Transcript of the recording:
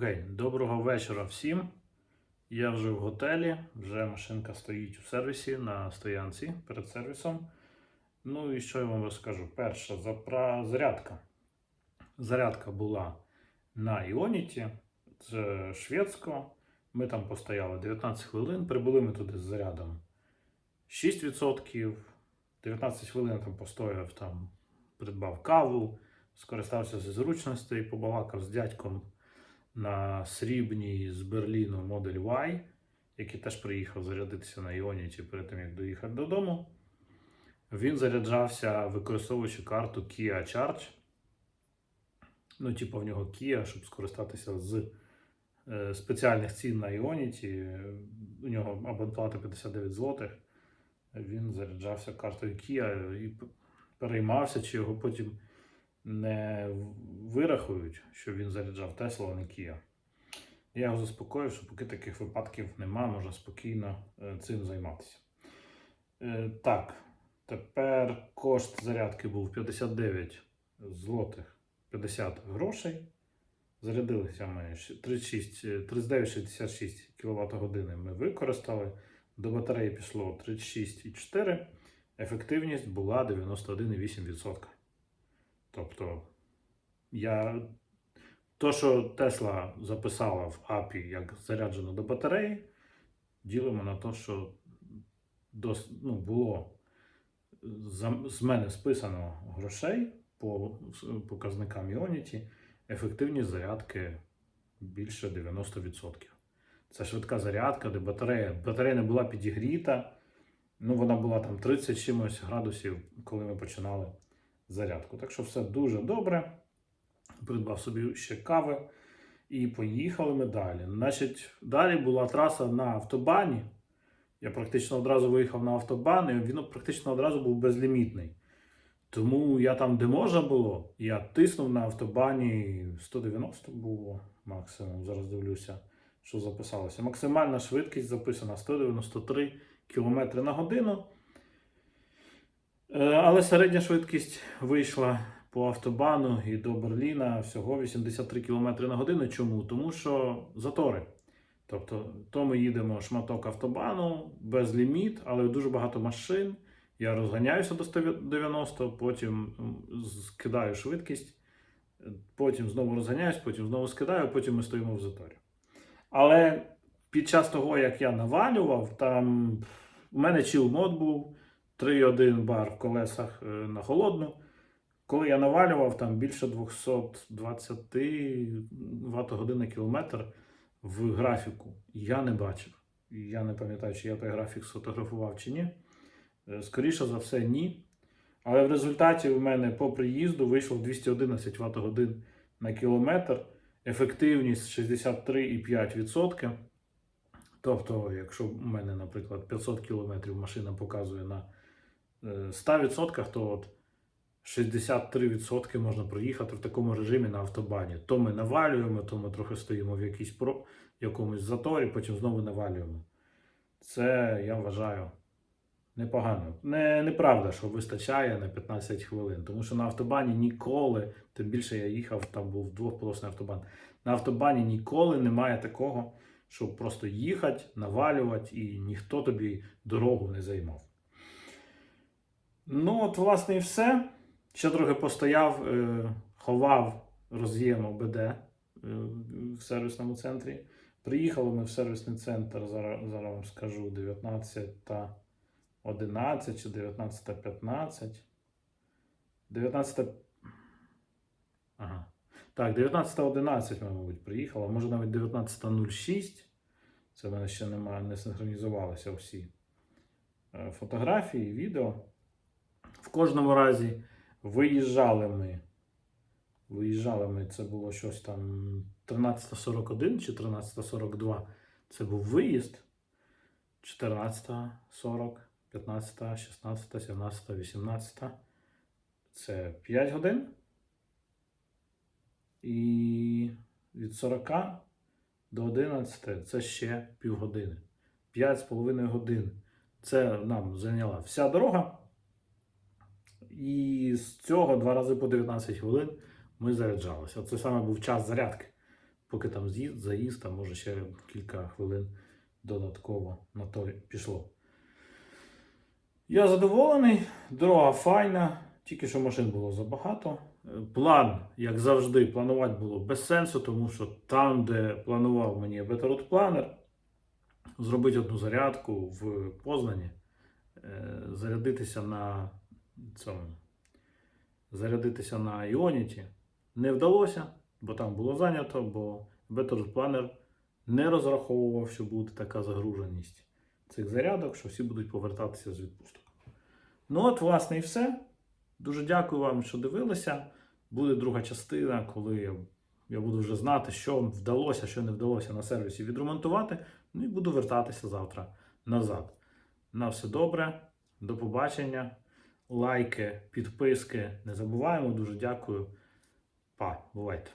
Окей, доброго вечора всім. Я вже в готелі, вже машинка стоїть у сервісі на стоянці перед сервісом. Ну і що я вам розкажу? Перша запра... зарядка. Зарядка була на Іоніті, це шведсько. Ми там постояли 19 хвилин, прибули ми туди з зарядом 6%. 19 хвилин там постояв, там придбав каву, скористався зі зручностей, побалакав з дядьком на срібній з Берліну Model Y, який теж приїхав зарядитися на Іоніті перед тим, як доїхати додому. Він заряджався, використовуючи карту Kia Charge. Ну, типу, в нього Kia, щоб скористатися з е, спеціальних цін на Іоніті. У нього абонплата 59 злотих. Він заряджався картою Kia і переймався, чи його потім не вирахують, що він заряджав Теслу, а не Kia. Я його заспокоїв, що поки таких випадків нема, можна спокійно е, цим займатися. Е, Так, тепер кошт зарядки був 59 злотих 50 грошей. Зарядилися ми щ- 36, е, 39,66 кВт години ми використали. До батареї пішло 36,4. Ефективність була 91,8%. Тобто, я то, що Тесла записала в API як заряджено до батареї, ділимо на те, що дос, ну, було за, з мене списано грошей по показникам Ionity, ефективність зарядки більше 90%. Це швидка зарядка, де батарея, батарея не була підігріта. Ну, вона була там 30 чимось градусів, коли ми починали зарядку. Так що все дуже добре. Придбав собі ще кави і поїхали ми далі. Значить, далі була траса на автобані. Я практично одразу виїхав на автобан, і він практично одразу був безлімітний. Тому я там, де можна було, я тиснув на автобані 190 було максимум. Зараз дивлюся, що записалося. Максимальна швидкість записана 193 км на годину. Е, Але середня швидкість вийшла по автобану і до Берліна всього 83 км на годину. Чому? Тому що затори. Тобто, то ми їдемо шматок автобану без ліміт, але дуже багато машин. Я розганяюся до 190, потім скидаю швидкість, потім знову розганяюсь, потім знову скидаю, потім ми стоїмо в заторі. Але під час того, як я навалював, там у мене chill мод був 3,1 бар в колесах е, на холодну. Коли я навалював, там більше 220 Вт годин на кілометр в графіку. Я не бачив. Я не пам'ятаю, чи я той графік сфотографував чи ні. Е, Скоріше за все, ні. Але в результаті в мене по приїзду вийшло 211 Вт годин на кілометр, ефективність 63,5%. Тобто, якщо у мене, наприклад, 500 км машина показує на 100%, то от 63% можна проїхати в такому режимі на автобані. То ми навалюємо, то ми трохи стоїмо в якійсь про, якомусь заторі, потім знову навалюємо. Це я вважаю непогано. Не, неправда, що вистачає на 15 хвилин. Тому що на автобані ніколи, тим більше я їхав, там був двохполосний автобан. На автобані ніколи немає такого, щоб просто їхати, навалювати і ніхто тобі дорогу не займав. Ну, от, власне, і все. Ще трохи постояв, е, ховав роз'єм ОБД е, в сервісному центрі. Приїхали ми в сервісний центр, зараз, зараз вам скажу, 19 та 11 чи 19 та 15. 19 Ага. Так, 19.11 ми, мабуть, приїхали, може навіть 19.06. Це в мене ще немає, не синхронізувалися всі е, фотографії, відео. В кожному разі виїжджали ми. Виїжджали ми, це було щось там 13.41 чи 13.42. Це був виїзд. 14.40, 15, 16, 17, 18. Це 5 годин. І від 40 до 11 це ще півгодини. 5,5 годин. Це нам зайняла вся дорога. І з цього два рази по 19 хвилин ми заряджалися. Це саме був час зарядки. поки там з'їзд, заїзд, а може ще кілька хвилин додатково на то пішло. Я задоволений, дорога файна, тільки що машин було забагато. Е, План, як завжди, планувати було без сенсу, тому що там, де планував мені Better Planner, зробити одну зарядку в Познані, е, зарядитися на цьому, зарядитися на Іоніті не вдалося, бо там було зайнято, бо Better Planner не розраховував, що буде така загруженість цих зарядок, що всі будуть повертатися з відпусток. Ну от, власне, і все. Дуже дякую вам, що дивилися. Буде друга частина, коли я, буду вже знати, що вдалося, що не вдалося на сервісі відремонтувати. Ну і буду вертатися завтра назад. На все добре, до побачення. Лайки, підписки. Не забуваємо. Дуже дякую. Па, бувайте.